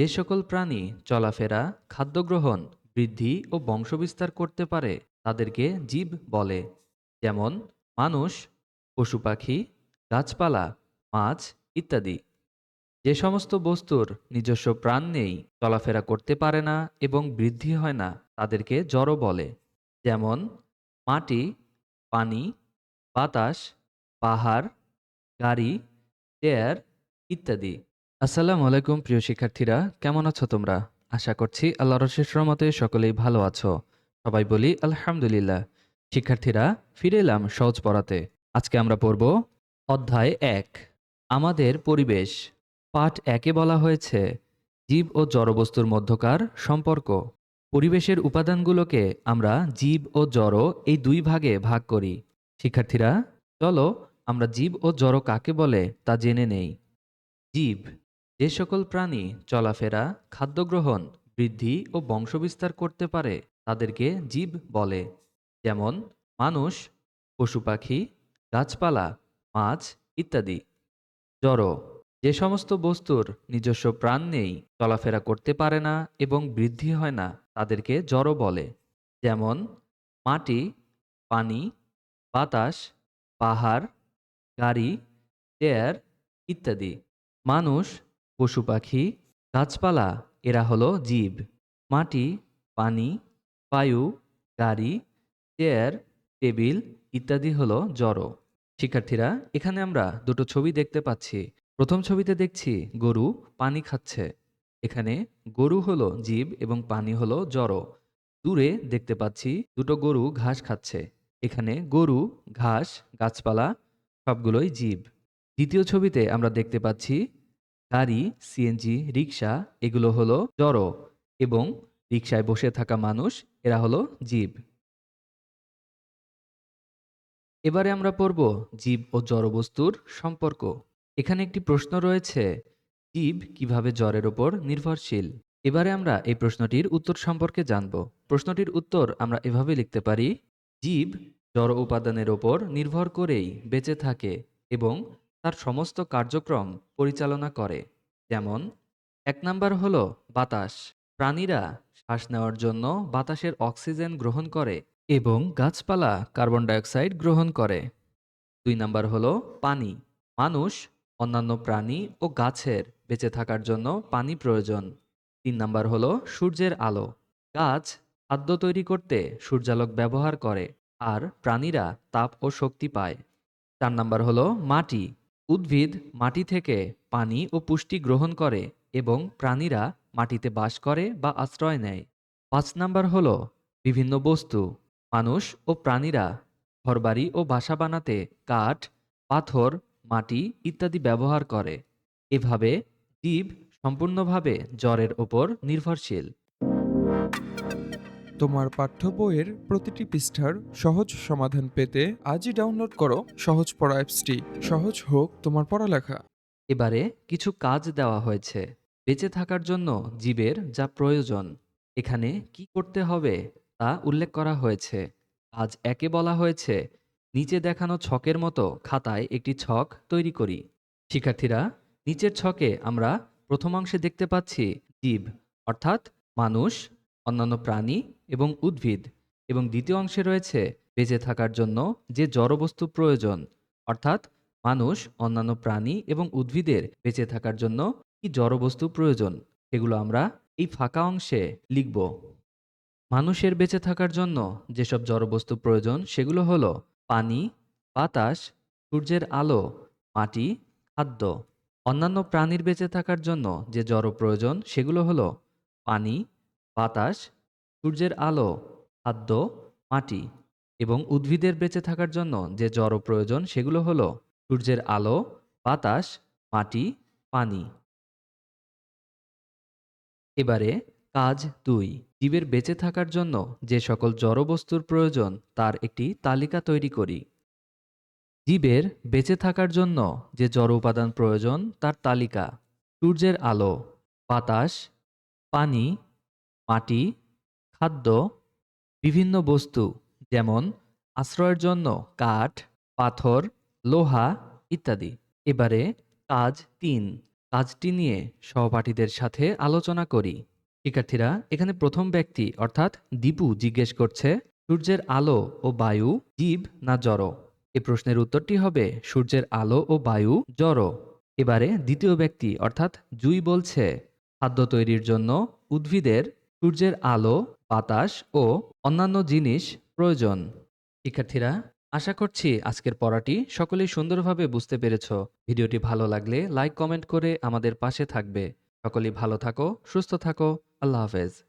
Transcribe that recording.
যে সকল প্রাণী চলাফেরা খাদ্য গ্রহণ বৃদ্ধি ও বংশবিস্তার করতে পারে, তাদেরকে জীব বলে। যেমন মানুষ, পশু পাখি, গাছপালা, মাছ ইত্যাদি। যে সমস্ত বস্তুর নিজস্ব প্রাণ নেই, চলাফেরা করতে পারে না এবং বৃদ্ধি হয় না, তাদেরকে জড় বলে। যেমন মাটি, পানি, বাতাস, পাহাড়, গাড়ি, চেয়ার ইত্যাদি। আসসালামু আলাইকুম, প্রিয় শিক্ষার্থীরা। কেমন আছো তোমরা? আশা করছি আল্লাহর শেষ রহমতে সকলেই ভালো আছো। সবাই বলি, আলহামদুলিল্লাহ। শিক্ষার্থীরা, ফিরে এলাম সহজ পড়াতে। আজকে আমরা পড়ব অধ্যায় এক, আমাদের পরিবেশ। পাঠ একে বলা হয়েছে, জীব ও জড়বস্তুর মধ্যকার সম্পর্ক। পরিবেশের উপাদানগুলোকে আমরা জীব ও জড় এই দুই ভাগে ভাগ করি। শিক্ষার্থীরা, চলো আমরা জীব ও জড় কাকে বলে তা জেনে নেই। জীব যে সকল প্রাণী চলাফেরা খাদ্য গ্রহণ বৃদ্ধি ও বংশবিস্তার করতে পারে, তাদেরকে জীব বলে। যেমন মানুষ, পশু পাখি, গাছপালা, মাছ ইত্যাদি। জড়, যে সমস্ত বস্তুর নিজস্ব প্রাণ নেই, চলাফেরা করতে পারে না এবং বৃদ্ধি হয় না, তাদেরকে জড় বলে। যেমন মাটি, পানি, বাতাস, পাহাড়, গাড়ি, চেয়ার ইত্যাদি। মানুষ পশু পাখি, গাছপালা, এরা হলো জীব। মাটি, পানি, বায়ু, গাড়ি, চেয়ার, টেবিল ইত্যাদি হলো জড়। শিক্ষার্থীরা, এখানে আমরা দুটো ছবি দেখতে পাচ্ছি। প্রথম ছবিতে দেখছি গরু পানি খাচ্ছে। এখানে গরু হলো জীব এবং পানি হলো জড়। দূরে দেখতে পাচ্ছি দুটো গরু ঘাস খাচ্ছে। এখানে গরু, ঘাস, গাছপালা সবগুলোই জীব। দ্বিতীয় ছবিতে আমরা দেখতে পাচ্ছি গাড়ি সিএনজি রিক্সা এগুলো হলো জড় এবং রিক্সায় বসে থাকা মানুষ, এরা হলো জীব। এবারে আমরা পড়ব জীব ও জড়বস্তুর সম্পর্ক। এখানে একটি প্রশ্ন রয়েছে, জীব কীভাবে জ্বরের ওপর নির্ভরশীল? এবারে আমরা এই প্রশ্নটির উত্তর সম্পর্কে জানব। প্রশ্নটির উত্তর আমরা এভাবে লিখতে পারি, জীব জড় উপাদানের ওপর নির্ভর করেই বেঁচে থাকে এবং তার সমস্ত কার্যক্রম পরিচালনা করে। যেমন, এক নাম্বার হলো বাতাস। প্রাণীরা শ্বাস নেওয়ার জন্য বাতাসের অক্সিজেন গ্রহণ করে এবং গাছপালা কার্বন ডাইঅক্সাইড গ্রহণ করে। দুই নাম্বার হলো পানি। মানুষ, অন্যান্য প্রাণী ও গাছের বেঁচে থাকার জন্য পানি প্রয়োজন। তিন নাম্বার হলো সূর্যের আলো। গাছ খাদ্য তৈরি করতে সূর্যালোক ব্যবহার করে, আর প্রাণীরা তাপ ও শক্তি পায়। চার নাম্বার হলো মাটি। উদ্ভিদ মাটি থেকে পানি ও পুষ্টি গ্রহণ করে এবং প্রাণীরা মাটিতে বাস করে বা আশ্রয় নেয়। পাঁচ নাম্বার হল বিভিন্ন বস্তু। মানুষ ও প্রাণীরা ঘরবাড়ি ও বাসা বানাতে কাঠ, পাথর, মাটি ইত্যাদি ব্যবহার করে। এভাবে জীব সম্পূর্ণভাবে জ্বরের ওপর নির্ভরশীল। তোমার পাঠ্য বইয়ের প্রতিটি পৃষ্ঠার সহজ সমাধান পেতে আজই ডাউনলোড করো সহজ পড়া অ্যাপসটি। সহজ হোক তোমার পড়ালেখা। এবারে কিছু কাজ দেওয়া হয়েছে। বেঁচে থাকার জন্য জীবের যা প্রয়োজন, এখানে কি করতে হবে তা উল্লেখ করা হয়েছে। আজ একে বলা হয়েছে, নিচে দেখানো ছকের মতো খাতায় একটি ছক তৈরি করি। শিক্ষার্থীরা, নিচের ছকে আমরা প্রথমাংশে দেখতে পাচ্ছি জীব, অর্থাৎ মানুষ অন্যান্য প্রাণী এবং উদ্ভিদ। এবং দ্বিতীয় অংশে রয়েছে বেঁচে থাকার জন্য যে জড়বস্তু প্রয়োজন, অর্থাৎ মানুষ, অন্যান্য প্রাণী এবং উদ্ভিদের বেঁচে থাকার জন্য কি জড়বস্তু প্রয়োজন, সেগুলো আমরা এই ফাঁকা অংশে লিখব। মানুষের বেঁচে থাকার জন্য যেসব জড়বস্তু প্রয়োজন, সেগুলো হলো পানি, বাতাস, সূর্যের আলো, মাটি, খাদ্য। অন্যান্য প্রাণীর বেঁচে থাকার জন্য যে জড় প্রয়োজন, সেগুলো হলো পানি বাতাস, সূর্যের আলো, খাদ্য, মাটি এবং উদ্ভিদের বেঁচে থাকার জন্য যে জড় প্রয়োজন সেগুলো হলো সূর্যের আলো, বাতাস, মাটি, পানি। এবারে কাজ দুই, জীবের বেঁচে থাকার জন্য যে সকল জড়বস্তুর প্রয়োজন তার একটি তালিকা তৈরি করি। জীবের বেঁচে থাকার জন্য যে জড় উপাদান প্রয়োজন তার তালিকা, সূর্যের আলো, বাতাস, পানি মাটি, খাদ্য, বিভিন্ন বস্তু, যেমন আশ্রয়ের জন্য কাঠ, পাথর, লোহা ইত্যাদি। এবারে কাজ তিন। কাজটি নিয়ে সহপাঠীদের সাথে আলোচনা করি। শিক্ষার্থীরা, এখানে প্রথম ব্যক্তি, অর্থাৎ দীপু, জিজ্ঞেস করছে, সূর্যের আলো ও বায়ু জীব না জড়? এ প্রশ্নের উত্তরটি হবে, সূর্যের আলো ও বায়ু জড়। এবারে দ্বিতীয় ব্যক্তি, অর্থাৎ জুই বলছে, খাদ্য তৈরির জন্য উদ্ভিদের সূর্যের আলো, বাতাস ও অন্যান্য জিনিস প্রয়োজন। শিক্ষার্থীরা, আশা করছি আজকের পড়াটি সকলেই সুন্দরভাবে বুঝতে পেরেছ। ভিডিওটি ভালো লাগলে লাইক, কমেন্ট করে আমাদের পাশে থাকবে। সকলেই ভালো থাকো, সুস্থ থাকো। আল্লাহ হাফেজ।